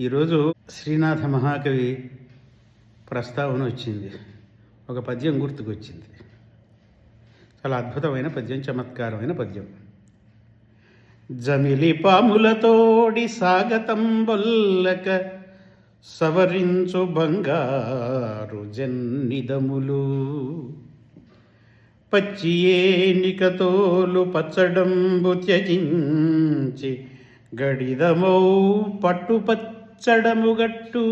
ఈరోజు శ్రీనాథ మహాకవి ప్రస్తావన వచ్చింది. ఒక పద్యం గుర్తుకొచ్చింది. చాలా అద్భుతమైన పద్యం చమత్కారమైన పద్యం. జమిలి పాములతోడి సాగతం బొల్లక సవరించు బంగారు జన్నిదములు. పచ్చి ఏనికతోలు పచ్చడంబు త్యజించి గడిదమౌ పట్టు పచ్చడముగట్టు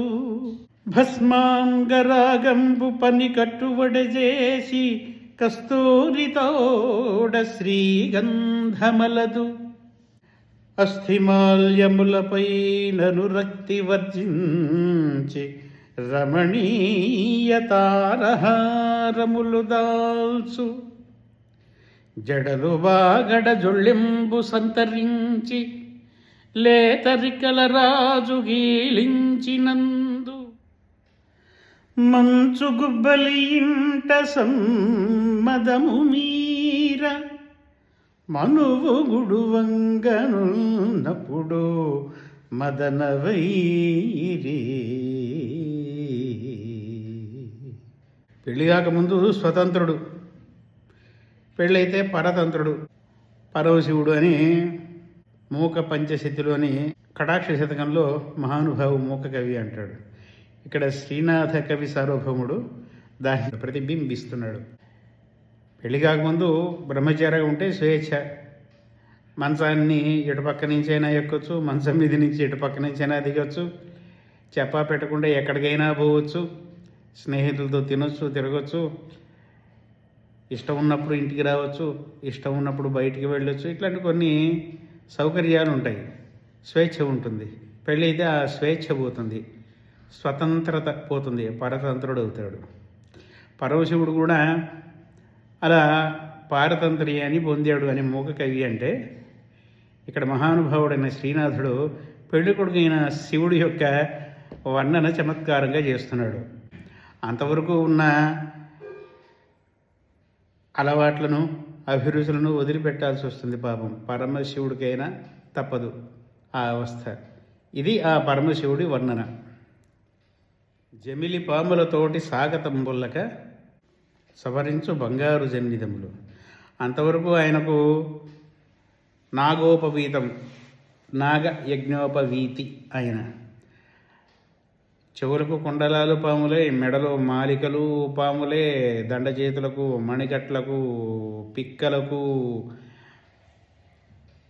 భస్మాంగరాగంబు పని కట్టువడజేసి కస్తూరితోడ శ్రీగంధమలదు. అస్థిమాల్యములపై నను రక్తి వర్జించి రమణీయతారహారములు దాల్సు జడలు బాగడ జొళ్ళింబు సంతరించి లేతరికల రాజు గీలించినందు మంచు గుబ్బలి ఇంట సమ్మదము మీర మనువు గుడువంగనున్నప్పుడు మదన వైరి. పెళ్ళి కాకముందు స్వతంత్రుడు పెళ్ళైతే పరతంత్రుడు పరవశివుడు అని మూక పంచశతిలోని కటాక్ష శతకంలో మహానుభావు మూక కవి అంటాడు. ఇక్కడ శ్రీనాథ కవి సార్వభౌముడు దాన్ని ప్రతిబింబిస్తున్నాడు. పెళ్ళి కాకముందు బ్రహ్మచారిగా ఉంటే స్వేచ్ఛ. మంచాన్ని ఇటుపక్క నుంచైనా ఎక్కొచ్చు మంచం మీద నుంచి ఇటుపక్క నుంచైనా దిగొచ్చు చెప్పా పెట్టకుండా ఎక్కడికైనా పోవచ్చు స్నేహితులతో తినొచ్చు తిరగచ్చు ఇష్టం ఉన్నప్పుడు ఇంటికి రావచ్చు ఇష్టం ఉన్నప్పుడు బయటికి వెళ్ళొచ్చు ఇట్లాంటి కొన్ని సౌకర్యాలు ఉంటాయి స్వేచ్ఛ ఉంటుంది. పెళ్ళి అయితే ఆ స్వేచ్ఛ పోతుంది. స్వతంత్రత పోతుంది. పరతంత్రుడు అవుతాడు పరమశివుడు కూడా అలా పారతంత్ర్యాన్ని పొందాడు అని మూక కవి అంటే ఇక్కడ మహానుభావుడైన శ్రీనాథుడు పెళ్ళి కొడుకైన శివుడి యొక్క వర్ణన చమత్కారంగా చేస్తున్నాడు. అంతవరకు ఉన్న అలవాట్లను అభిరుచులను వదిలిపెట్టాల్సి వస్తుంది పాపం. పరమశివుడికైనా తప్పదు ఆ అవస్థ. ఇది ఆ పరమశివుడి వర్ణన. జమిలి పాములతోటి సాగతంబుల్లక సవరించు బంగారు జన్నిదములు అంతవరకు ఆయనకు నాగోపవీతం నాగ యజ్ఞోపవీతి ఆయన చెవులకు కుండలాలు పాములే మెడలో మాలికలు పాములే దండ చేతులకు మణికట్లకు పిక్కలకు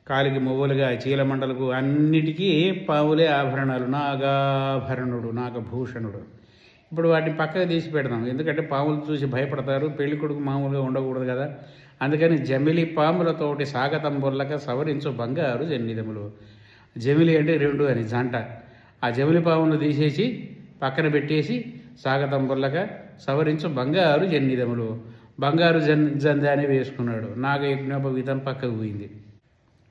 కాలికి మువ్వులుగా చీలమండలకు అన్నిటికీ పాములే ఆభరణాలు. నాగాభరణుడు నాగభూషణుడు. ఇప్పుడు వాటిని పక్కకు తీసి పెడదాం. ఎందుకంటే పాములు చూసి భయపడతారు పెళ్ళి కొడుకు మామూలుగా ఉండకూడదు కదా. అందుకని జమిలి పాములతోటి సాగతం బొల్లక సవరించు బంగారు జన్నిదములు. జమిలి అంటే రెండు అని జంట. ఆ జమిలిపామును తీసేసి పక్కన పెట్టేసి సాగతం బొల్లక సవరించు బంగారు జన్నిదములు. బంగారు జన్ జందాన్ని వేసుకున్నాడు. నాగయజ్ఞోపవీతం పక్కకు పోయింది.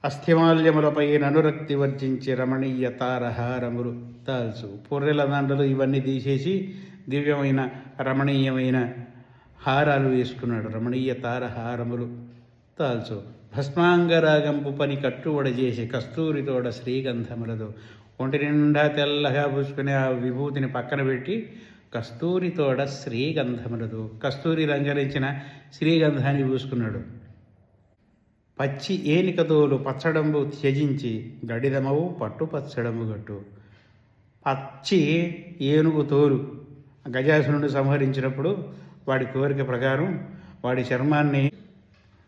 అస్థిమాల్యములపై ననురక్తి వర్జించి రమణీయ తారహారములు తాల్చు. పొర్రెల దండలు ఇవన్నీ తీసేసి దివ్యమైన రమణీయమైన హారాలు వేసుకున్నాడు. రమణీయ తారహారములు తాల్చు. భస్మాంగరాగంపు పని కట్టుబడ చేసి కస్తూరితోడ శ్రీగంధములదు. ఒంటి నిండా తెల్లగా పూసుకునే ఆ విభూతిని పక్కన పెట్టి కస్తూరితోడ శ్రీగంధములదు కస్తూరి రంగరించిన శ్రీగంధాన్ని పూసుకున్నాడు. పచ్చి ఏనికతోలు పచ్చడంబు త్యజించి గడిదమవు పట్టు పచ్చడము గట్టు. పచ్చి ఏనుగు తోలు గజాసురుడు సంహరించినప్పుడు వాడి కోరిక ప్రకారం వాడి చర్మాన్ని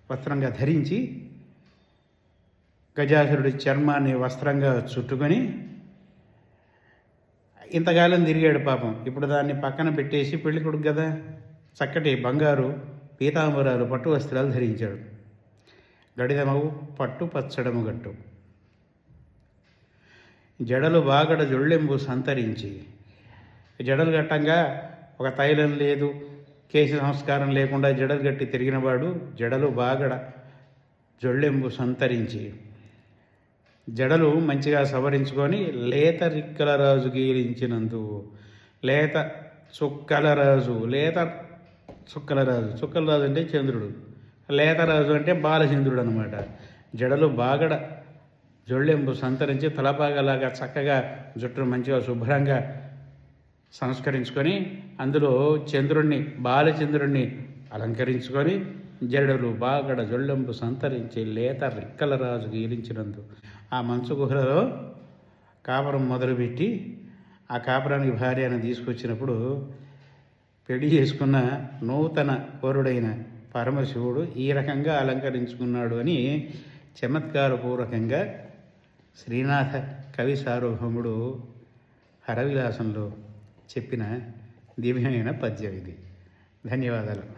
వస్త్రంగా ధరించి గజాసురుడి చర్మాన్ని వస్త్రంగా చుట్టుకొని ఇంతకాలం తిరిగాడు పాపం. ఇప్పుడు దాన్ని పక్కన పెట్టేసి పెళ్ళి కొడుకు కదా. చక్కటి బంగారు పీతాంబరాలు పట్టు వస్త్రాలు ధరించాడు. గడిదమవు పట్టు పచ్చడము గట్టు. జడలు బాగడ జొళ్ళెంబు సంతరించి. జడలు గట్టంగా ఒక తైలం లేదు కేసు సంస్కారం లేకుండా జడలు గట్టి తిరిగినవాడు జడలు బాగడ జొళ్ళెంబు సంతరించి. జడలు మంచిగా సవరించుకొని లేత రిక్కల రాజు గీలించినందు లేత చుక్కల రాజు లేత చుక్కల రాజు. చుక్కల రాజు అంటే చంద్రుడు. లేతరాజు అంటే బాలచంద్రుడు అనమాట జడలు బాగడ జొళ్ళెంపు సంతరించి తలపాగలాగా చక్కగా జుట్టును మంచిగా శుభ్రంగా సంస్కరించుకొని అందులో చంద్రుణ్ణి బాలచంద్రుణ్ణి అలంకరించుకొని జడలు బాగడ జొళ్ళెంపు సంతరించి లేత రెక్కల రాజు గీలించినందు ఆ మంచు గుహలలో కాపురం మొదలుపెట్టి ఆ కాపురానికి భార్యను తీసుకొచ్చినప్పుడు పెళ్ళి చేసుకున్న నూతన కోరుడైన పరమశివుడు ఈ రకంగా అలంకరించుకున్నాడు అని చమత్కారపూర్వకంగా శ్రీనాథ కవి సార్వభౌముడు హరవిలాసంలో చెప్పిన దివ్యమైన పద్యం ఇది. ధన్యవాదాలు.